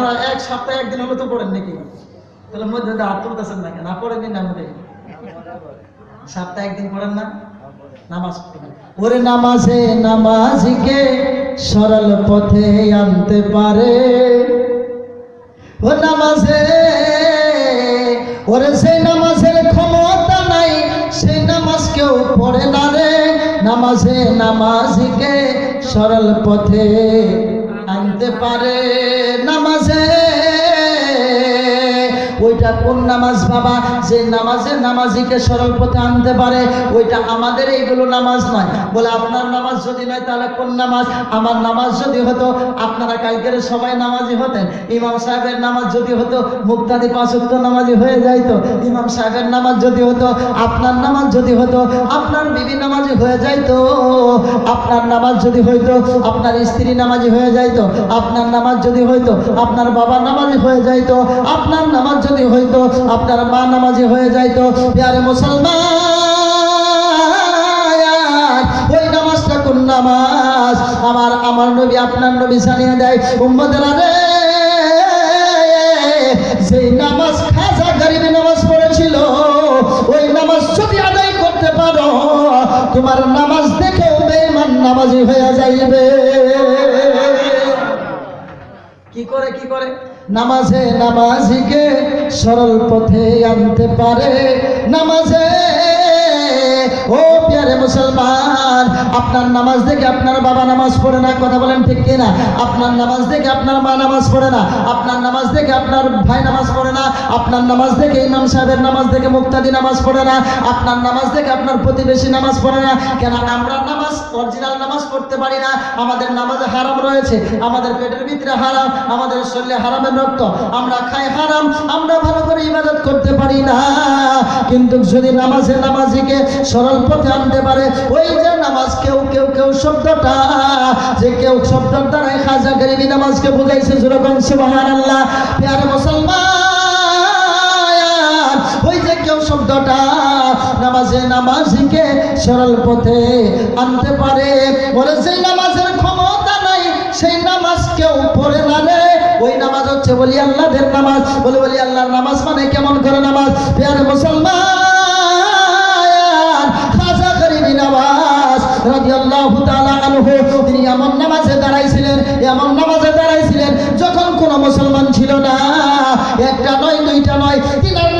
আপনারা এক সপ্তাহে একদিন হলো তো পড়েন নাকি? তাহলে মধ্যে না পড়েন না সপ্তাহে একদিন পড়েন না? নামাজ ওরে নামাজে নামাজিকে সরল পথে আনতে পারে। ও নামাজে, ওরে সেই নামাজের ক্ষমতা নাই, সেই নামাজ কেউ পড়ে না রে। নামাজে নামাজিকে সরল পথে আনতে পারে। ওইটা কোন নামাজ বাবা? যে নামাজের নামাজিকে সরল পথে আনতে পারে, ওইটা আমাদের এইগুলো নামাজ নয়। বলে আপনার নামাজ যদি নয়, তাহলে কোন নামাজ? আমার নামাজ যদি হতো, আপনারা কালকের সবাই নামাজি হতেন। ইমাম সাহেবের নামাজ যদি হতো, মুক্তাদি পাঁচক্ত নামাজি হয়ে যাইতো। ইমাম সাহেবের নামাজ যদি হতো, আপনার নামাজ যদি হতো, আপনার বিবি নামাজি হয়ে যাইতো। আপনার নামাজ যদি হইতো, আপনার স্ত্রী নামাজি হয়ে যাইতো। আপনার নামাজ যদি হইতো, আপনার বাবা নামাজি হয়ে যাইতো। আপনার নামাজ যদি হইতো, আপনার মা নামাজি হয়ে যাইতো। প্যারে মুসলমান নামাজ? আমার আমার নবী আপনার নবী জানিয়ে দেয় রে সেই নামাজ খাজা নামাজ পড়েছিল, ওই নামাজ যদি আদায় করতে পারো, তোমার নামাজ দেখেও বেমান নামাজি হয়ে যাইবে। কি করে কি করে? নামাজে নামাজিকে সরল পথে আনতে পারে নামাজে। ও প্যারে মুসলমান আপনার নামাজ দেখে আপনার বাবা নামাজ পড়ে না, কথা বলেন ঠিক কিনা? আপনার নামাজ দেখে আপনার মা নামাজ পড়ে না, আপনার নামাজ দেখে আপনার ভাই নামাজ পড়ে না, আপনার নামাজ দেখে ইমাম সাহেবের নামাজ দেখে মুক্তাদি নামাজ পড়ে না, আপনার নামাজ দেখে আপনার প্রতিবেশী নামাজ পড়ে না, কেন আমরা নামাজ অরিজিনাল নামাজ পড়তে পারি না? আমাদের নামাজে হারাম রয়েছে, আমাদের পেটের ভিতরে হারাম, আমাদের শরীরে হারামের রক্ত, আমরা খাই হারাম, আমরা ভালো করে ইবাদত করতে পারি না। কিন্তু যদি নামাজে নামাজিকে সরল পথে আনতে পারে, ওই যে নামাজ কেউ কেউ কেউ শব্দটা, যে কেউ শব্দর দ্বারাই খাজা গরিবি নামাজকে বুঝাইছে, যেরকম সুবহান আল্লাহ প্যার মুসলমান কেউ শব্দটা নামাজে পথে আনতে পারে নামাজের ক্ষমতা নাই, সেই নামাজ কেউ ওই নামাজ আল্লাহদের নামাজ, বলে, বলি নামাজ মানে কেমন করে নামাজ? মুসলমান এমন নামাজে দাঁড়াইছিলেন, এমন নামাজে দাঁড়াইছিলেন, যখন কোনো মুসলমান ছিল না, একটা নয়, দুইটা নয় তিনার